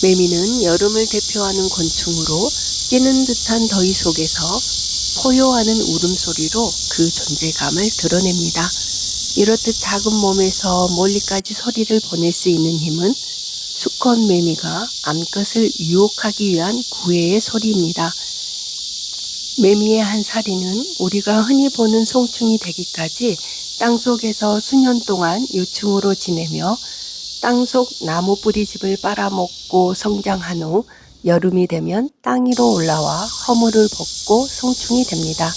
매미는 여름을 대표하는 곤충으로 깨는 듯한 더위 속에서 포효하는 울음소리로 그 존재감을 드러냅니다. 이렇듯 작은 몸에서 멀리까지 소리를 보낼 수 있는 힘은 수컷 매미가 암컷을 유혹하기 위한 구애의 소리입니다. 매미의 한 사리는 우리가 흔히 보는 송충이 되기까지 땅속에서 수년 동안 유충으로 지내며 땅속 나무 뿌리집을 빨아먹고 성장한 후 여름이 되면 땅 위로 올라와 허물을 벗고 송충이 됩니다.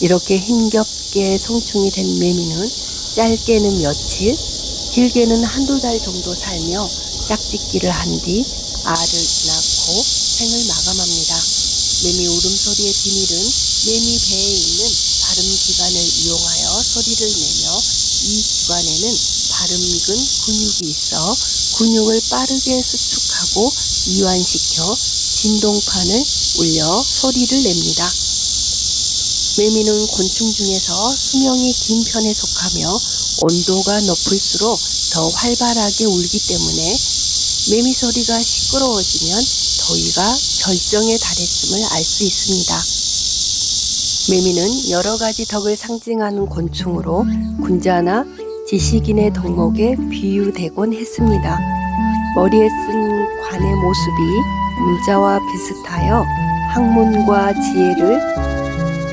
이렇게 힘겹게 송충이 된 매미는 짧게는 며칠, 길게는 한두 달 정도 살며 짝짓기를 한 뒤 알을 낳고 생을 마감합니다. 매미 울음소리의 비밀은 매미 배에 있는 발음 기관을 이용하여 소리를 내며 이 기관에는 발음근 근육이 있어 근육을 빠르게 수축하고 이완시켜 진동판을 울려 소리를 냅니다. 매미는 곤충 중에서 수명이 긴 편에 속하며 온도가 높을수록 더 활발하게 울기 때문에 매미 소리가 시끄러워지면 더위가 절정에 달했음을 알 수 있습니다. 매미는 여러 가지 덕을 상징하는 곤충으로 군자나 지식인의 덕목에 비유되곤 했습니다. 머리에 쓴 관의 모습이 문자와 비슷하여 학문과 지혜를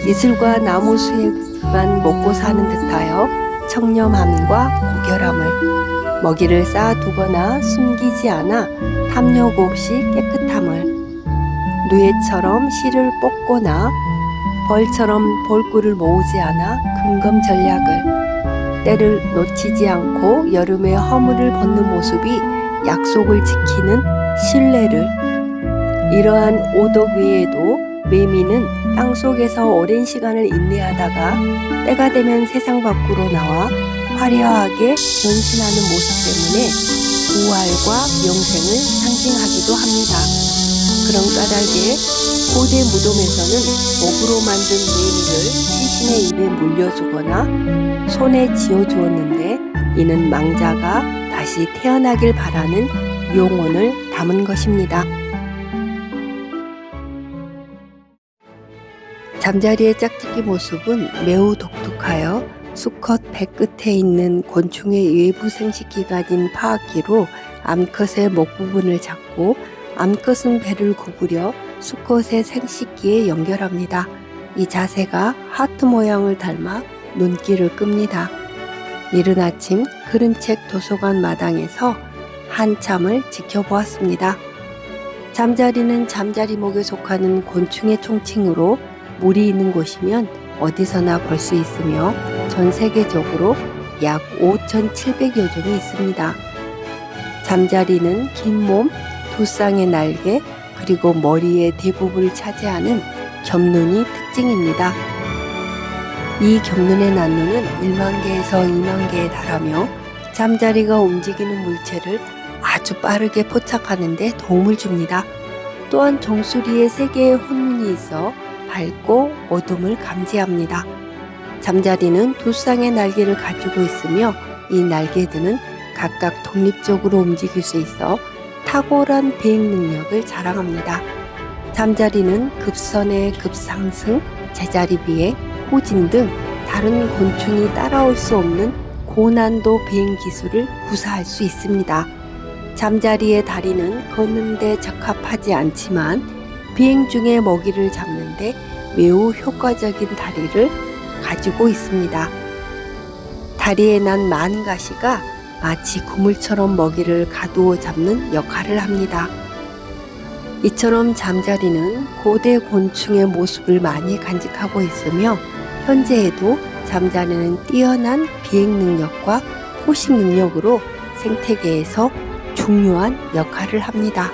이슬과 나무 수액만 먹고 사는 듯하여 청렴함과 고결함을 먹이를 쌓아두거나 숨기지 않아 탐욕 없이 깨끗함을 누에처럼 씨를 뽑거나 벌처럼 벌꿀을 모으지 않아 근검 전략을 때를 놓치지 않고 여름에 허물을 벗는 모습이 약속을 지키는 신뢰를 이러한 오덕 외에도 매미는 땅속에서 오랜 시간을 인내하다가 때가 되면 세상 밖으로 나와 화려하게 변신하는 모습 때문에 부활과 영생을 상징하기도 합니다. 그런 까닭에 고대 무덤에서는 목으로 만든 매미를 시신의 입에 물려주거나 손에 쥐어 주었는데 이는 망자가 다시 태어나길 바라는 용언을 담은 것입니다. 잠자리의 짝짓기 모습은 매우 독특하여 수컷 배 끝에 있는 곤충의 외부 생식 기관인 파악기로 암컷의 목 부분을 잡고 암컷은 배를 구부려 수컷의 생식기에 연결합니다. 이 자세가 하트 모양을 닮아 눈길을 끕니다. 이른 아침 그림책 도서관 마당에서 한참을 지켜보았습니다. 잠자리는 잠자리목에 속하는 곤충의 총칭으로 물이 있는 곳이면 어디서나 볼 수 있으며 전 세계적으로 약 5,700여 종이 있습니다. 잠자리는 긴 몸, 두 쌍의 날개, 그리고 머리의 대부분을 차지하는 겹눈이 특징입니다. 이 겹눈의 난눈은 1만 개에서 2만 개에 달하며 잠자리가 움직이는 물체를 아주 빠르게 포착하는 데 도움을 줍니다. 또한 종소리에 세 개의 혼문이 있어 밝고 어둠을 감지합니다. 잠자리는 두 쌍의 날개를 가지고 있으며 이 날개들은 각각 독립적으로 움직일 수 있어 탁월한 비행 능력을 자랑합니다. 잠자리는 급선의 급상승, 제자리 비행, 호진 등 다른 곤충이 따라올 수 없는 고난도 비행 기술을 구사할 수 있습니다. 잠자리의 다리는 걷는데 적합하지 않지만 비행 중에 먹이를 잡는데 매우 효과적인 다리를 가지고 있습니다. 다리에 난 만가시가 마치 구물처럼 먹이를 가두어 잡는 역할을 합니다. 이처럼 잠자리는 고대 곤충의 모습을 많이 간직하고 있으며 현재에도 잠자리는 뛰어난 비행 능력과 포식 능력으로 생태계에서 중요한 역할을 합니다.